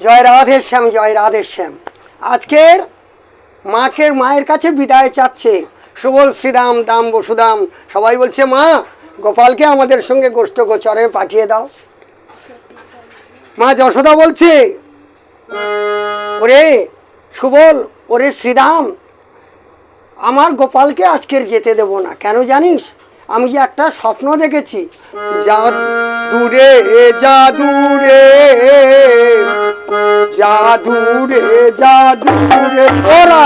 জয় রাধে শ্যাম, জয় রাধে শ্যাম। আজকের মাকে মায়ের কাছে বিদায় চাচ্ছে সুবল শ্রীদাম, দাম বসুদাম। সবাই বলছে, মা, গোপালকে আমাদের সঙ্গে গোষ্ঠ গোচরে পাঠিয়ে দাও। মা যশোদা বলছে, ওরে সুবল, ওরে শ্রীরাম আমার গোপালকে আজকের যেতে দেব না। কেন জানিস? আমি যে একটা স্বপ্ন দেখেছি। যা দূরে যা দূরে যা দূরে যা দূরে তোরা।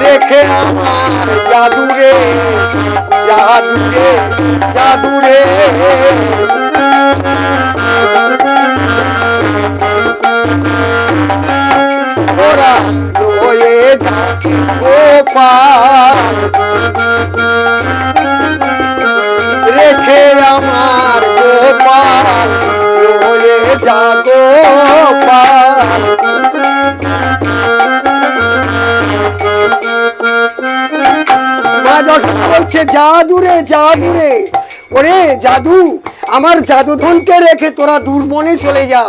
রেখে আমার জাদুরে জাদুরে জাদুরে। ওরা রয়ে গোপাল। রেখে রয়ে যা গোপাল মা যশোদা বলছে জাদুরে জাদুরে ওরে জাদু আমার জাদুধনকে রেখে তোরা দূরবনে চলে যা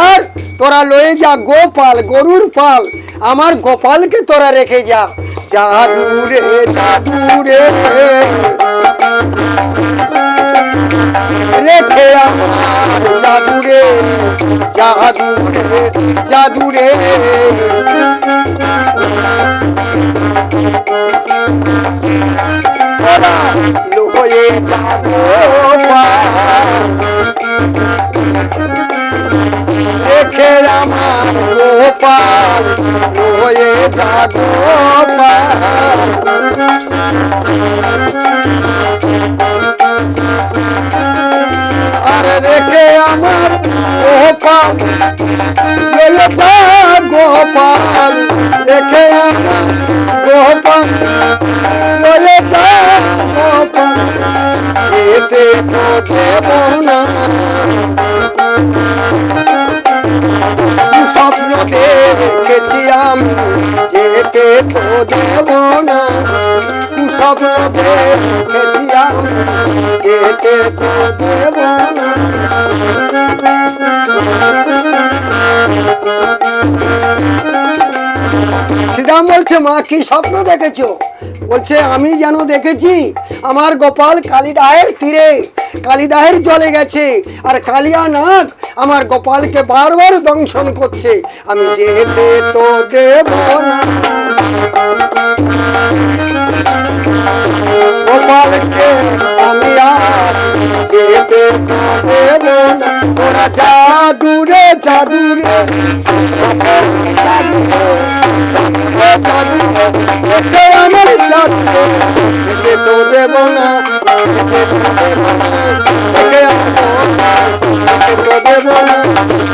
আর তোরা লয়ে যা গোপাল গরুর পাল আমার গোপালকে তোরা রেখে যা জাদুরে জাদুরে জাদুরে জাদুরে। ওরা লয়ে যাব রেখে আমার গোপাল লয়ে যাব আমার গোপাল যা গোপাল রেখে আমার গোপাল। লয়ে যা গোপাল যেতে তো না। স্বপ্ন দেখেছি আমি যেতে তো দেব শ্রীরাম বলছে, মা, কি স্বপ্ন দেখেছ? বলছে, আমি যেন দেখেছি আমার গোপাল কালিদাহের তীরে, কালিদাহের জলে গেছে, আর কালিয়া নাগ আমার গোপালকে বারবার দংশন করছে। আমি যেতে তো দেব ওরা জাদুরে জাদুরে জাদুরে আমার জাদু। যেতে তো দেব না দেব না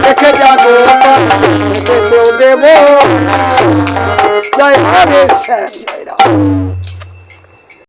দেখে যাব তো দেব জয় হরে শ্যাম জয় রাম